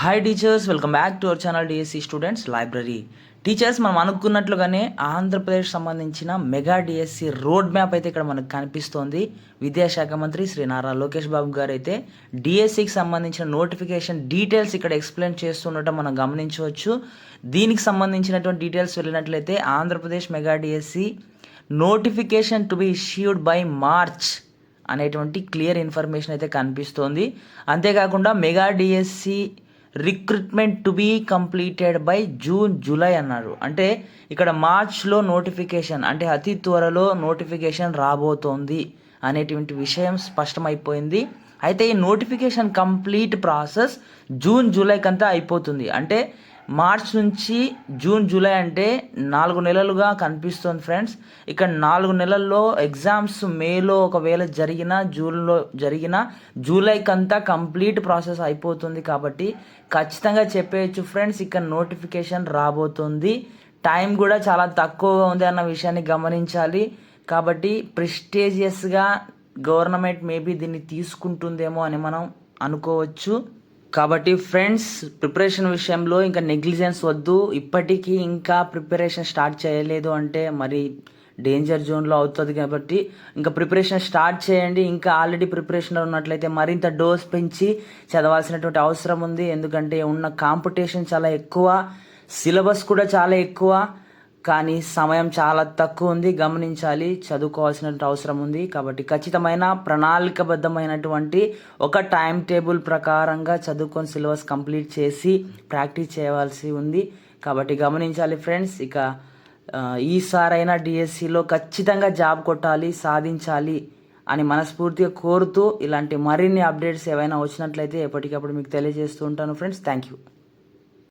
Hi teachers welcome back to our channel DSC students library teachers మనం అనుకున్నట్లుగానే ఆంధ్రప్రదేశ్ సంబంధించిన mega DSC road map అయితే ఇక్కడ మనకు కనిపిస్తోంది. విద్యాశాఖ మంత్రి శ్రీ నారా లోకేష్ బాబు గారు అయితే డిఎస్సికి సంబంధించిన నోటిఫికేషన్ డీటెయిల్స్ ఇక్కడ ఎక్స్ప్లెయిన్ చేస్తుండటం మనం గమనించవచ్చు. దీనికి సంబంధించినటువంటి డీటెయిల్స్ వెళ్ళినట్లయితే Andhra Pradesh mega DSC notification to be issued by March అనేటువంటి క్లియర్ ఇన్ఫర్మేషన్ అయితే కనిపిస్తోంది. అంతేకాకుండా mega DSC recruitment to be completed by June July అన్నారు. అంటే ఇక్కడ మార్చ్లో నోటిఫికేషన్ అంటే అతి త్వరలో నోటిఫికేషన్ రాబోతోంది అనేటువంటి విషయం స్పష్టమైపోయింది. అయితే ఈ నోటిఫికేషన్ కంప్లీట్ ప్రాసెస్ జూన్ జూలైకంతా అయిపోతుంది. అంటే మార్చ్ నుంచి జూన్ జూలై అంటే నాలుగు నెలలుగా కనిపిస్తుంది ఫ్రెండ్స్. ఇక్కడ నాలుగు నెలల్లో ఎగ్జామ్స్ మేలో ఒకవేళ జరిగిన జూన్లో జరిగిన జూలైకంతా కంప్లీట్ ప్రాసెస్ అయిపోతుంది కాబట్టి ఖచ్చితంగా చెప్పేయచ్చు ఫ్రెండ్స్ ఇక్కడ నోటిఫికేషన్ రాబోతుంది. టైం కూడా చాలా తక్కువగా ఉంది అన్న విషయాన్ని గమనించాలి. కాబట్టి ప్రిస్టేజియస్గా గవర్నమెంట్ మేబీ దీన్ని తీసుకుంటుందేమో అని మనం అనుకోవచ్చు. కాబట్టి ఫ్రెండ్స్ ప్రిపరేషన్ విషయంలో ఇంకా నెగ్లిజెన్స్ వద్దు. ఇప్పటికీ ఇంకా ప్రిపరేషన్ స్టార్ట్ చేయలేదు అంటే మరి డేంజర్ జోన్లో అవుతుంది కాబట్టి ఇంకా ప్రిపరేషన్ స్టార్ట్ చేయండి. ఇంకా ఆల్రెడీ ప్రిపరేషన్లో ఉన్నట్లయితే మరింత డోస్ పెంచి చదవాల్సినటువంటి అవసరం ఉంది. ఎందుకంటే ఉన్న కాంపిటీషన్ చాలా ఎక్కువ సిలబస్ కూడా చాలా ఎక్కువ. కానీ సమయం చాలా తక్కువ ఉంది. గమనించాలి. చదువుకోవాల్సిన అవసరం ఉంది. కాబట్టి ఖచ్చితమైన ప్రణాళికబద్ధమైనటువంటి ఒక టైం టేబుల్ ప్రకారంగా చదువుకొని సిలబస్ కంప్లీట్ చేసి ప్రాక్టీస్ చేయవలసి ఉంది. కాబట్టి గమనించాలి ఫ్రెండ్స్. ఇక ఈసారైనా డిఎస్సిలో ఖచ్చితంగా జాబ్ కొట్టాలి సాధించాలి అని మనస్ఫూర్తిగా కోరుతూ ఇలాంటి మరిన్ని అప్డేట్స్ ఏవైనా వచ్చినట్లయితే ఎప్పటికప్పుడు మీకు తెలియజేస్తూ ఉంటాను ఫ్రెండ్స్. Thank you.